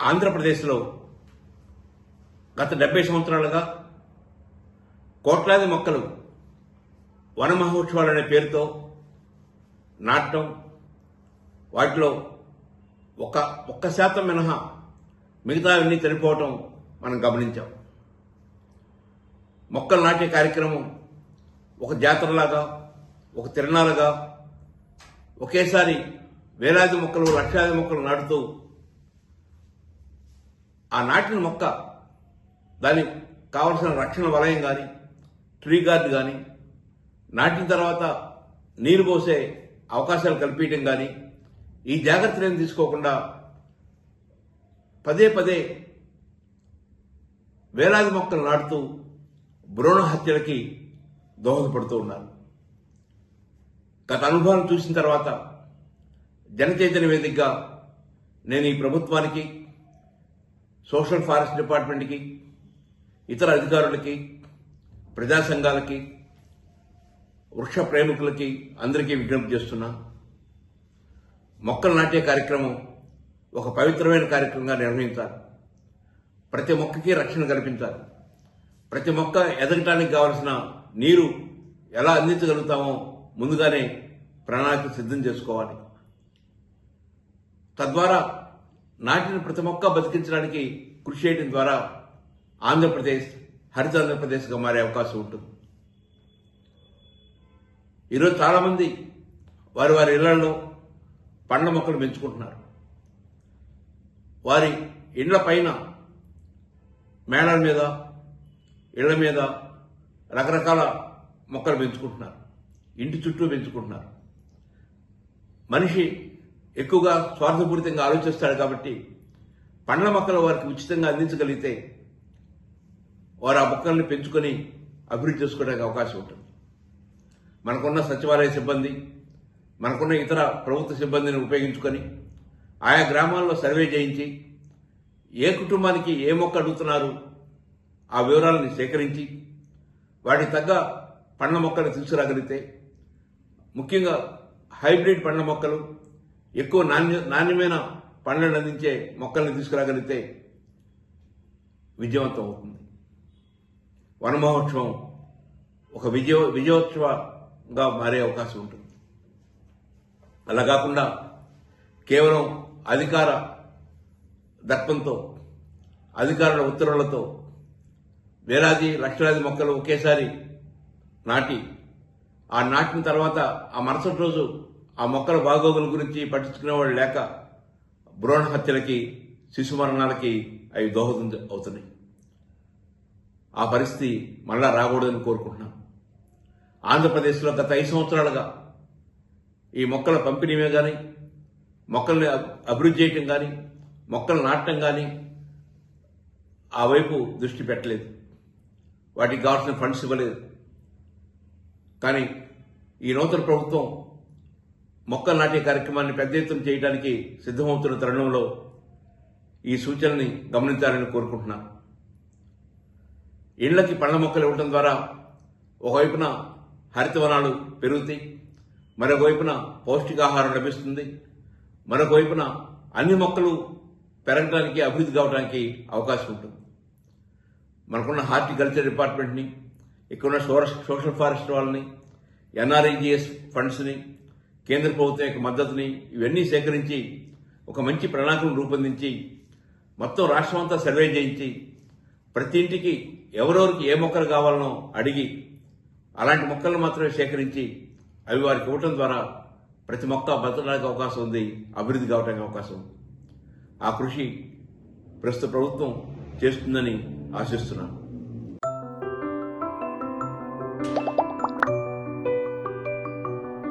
ఆంధ్రప్రదేశ్లో గత డెబ్బై సంవత్సరాలుగా కోట్లాది మొక్కలు వన మహోత్సవాలు అనే పేరుతో నాటడం వాటిలో ఒక ఒక్క శాతం మినహా మిగతా అన్ని చనిపోవటం మనం గమనించాం. మొక్కలు నాటే కార్యక్రమం ఒక జాతరలాగా ఒక తిరణాలుగా ఒకేసారి వేలాది మొక్కలు లక్షాది మొక్కలు నాటుతూ ఆ నాటిన మొక్క దానికి కావలసిన రక్షణ వలయం కానీ ట్రీ గార్డ్ కానీ నాటిన తర్వాత నీరు పోసే అవకాశాలు కల్పించడం కానీ ఈ జాగ్రత్తలను తీసుకోకుండా పదే పదే వేలాది మొక్కలు నాటుతూ భ్రూణ హత్యలకి దోహదపడుతూ ఉన్నారు. గత అనుభవాన్ని చూసిన తర్వాత జనచైతన్య వేదికగా నేను ఈ ప్రభుత్వానికి సోషల్ ఫారెస్ట్ డిపార్ట్మెంట్కి ఇతర అధికారులకి ప్రజా సంఘాలకి వృక్ష ప్రేమికులకి అందరికీ విజ్ఞప్తి చేస్తున్నా. మొక్కలు నాటే కార్యక్రమం ఒక పవిత్రమైన కార్యక్రమంగా నిర్వహించాలి. ప్రతి మొక్కకి రక్షణ కల్పించాలి. ప్రతి మొక్క ఎదగటానికి కావలసిన నీరు ఎలా అందించగలుగుతామో ముందుగానే ప్రణాళిక సిద్ధం చేసుకోవాలి. తద్వారా నాటిన ప్రతి మొక్క బతికించడానికి కృషి చేయడం ద్వారా ఆంధ్రప్రదేశ్ హరిత ఆంధ్రప్రదేశ్గా మారే అవకాశం ఉంటుంది. ఈరోజు చాలామంది వారి వారి ఇళ్ళలో పండ్ల మొక్కలు పెంచుకుంటున్నారు. వారి ఇళ్ళ పైన మేడల మీద ఇళ్ళ మీద రకరకాల మొక్కలు పెంచుకుంటున్నారు. ఇంటి చుట్టూ పెంచుకుంటున్నారు. మనిషి ఎక్కువగా స్వార్థపూరితంగా ఆలోచిస్తాడు కాబట్టి పండ్ల మొక్కలు వారికి ఉచితంగా అందించగలిగితే వారు ఆ మొక్కల్ని పెంచుకొని అభివృద్ధి చేసుకోవడానికి అవకాశం ఉంటుంది. మనకున్న సచివాలయ సిబ్బంది మనకున్న ఇతర ప్రభుత్వ సిబ్బందిని ఉపయోగించుకొని ఆయా గ్రామాల్లో సర్వే చేయించి ఏ కుటుంబానికి ఏ మొక్క అడుగుతున్నారు ఆ వివరాలను సేకరించి వాటికి తగ్గ పండ్ల మొక్కలు తీసుకురాగలిగితే ముఖ్యంగా హైబ్రిడ్ పండ్ల మొక్కలు ఎక్కువ నాణ్య నాణ్యమైన పండ్లను అందించే మొక్కల్ని తీసుకురాగలిగితే విజయవంతం అవుతుంది. వన మహోత్సవం ఒక విజయ విజయోత్సవంగా మారే అవకాశం ఉంటుంది. అలా కాకుండా కేవలం అధికార దర్పంతో అధికారుల ఉత్తర్వులతో వేలాది లక్షలాది మొక్కలు ఒకేసారి నాటి ఆ నాటిన తర్వాత ఆ మరుసటి రోజు ఆ మొక్కల బాగోగుల గురించి పట్టించుకునేవాళ్ళు లేక భ్రూణ హత్యలకి శిశు మరణాలకి అవి దోహదం అవుతున్నాయి. ఆ పరిస్థితి మళ్ళా రాకూడదని కోరుకుంటున్నాం. ఆంధ్రప్రదేశ్లో గత ఐదు సంవత్సరాలుగా ఈ మొక్కల పంపిణీ కానీ మొక్కల్ని అభివృద్ధి చేయటం కానీ మొక్కలు నాటడం కానీ ఆ వైపు దృష్టి పెట్టలేదు. వాటికి కావాల్సిన ఫండ్స్ ఇవ్వలేదు. కానీ ఈ నూతన ప్రభుత్వం మొక్కలు నాటే కార్యక్రమాన్ని పెద్ద ఎత్తున చేయడానికి సిద్ధమవుతున్న తరుణంలో ఈ సూచనని గమనించాలని కోరుకుంటున్నాను ఇళ్ళకి పండ్ల మొక్కలు ఇవ్వడం ద్వారా ఒకవైపున హరితవనాలు పెరుగుతాయి మరొకవైపున పౌష్టికాహారం లభిస్తుంది మరొకవైపున అన్ని మొక్కలు పెరగడానికి అభివృద్ధి కావడానికి అవకాశం ఉంటుంది. మనకున్న హార్టికల్చర్ డిపార్ట్మెంట్ని ఇక్కడున్న సోర- సోషల్ ఫారెస్ట్ వాళ్ళని ఎన్ఆర్ఐజిఎస్ ఫండ్స్ని కేంద్ర ప్రభుత్వం యొక్క మద్దతుని ఇవన్నీ సేకరించి ఒక మంచి ప్రణాళికను రూపొందించి మొత్తం రాష్ట్రం అంతా సర్వే చేయించి ప్రతి ఇంటికి ఎవరెవరికి ఏ మొక్కలు కావాలనో అడిగి అలాంటి మొక్కలను మాత్రమే సేకరించి అవి వారికి ఇవ్వటం ద్వారా ప్రతి మొక్క బతకడానికి అవకాశం ఉంది అభివృద్ధి కావడానికి అవకాశం ఉంది. ఆ కృషి ప్రస్తుత ప్రభుత్వం చేస్తుందని ఆశిస్తున్నాను.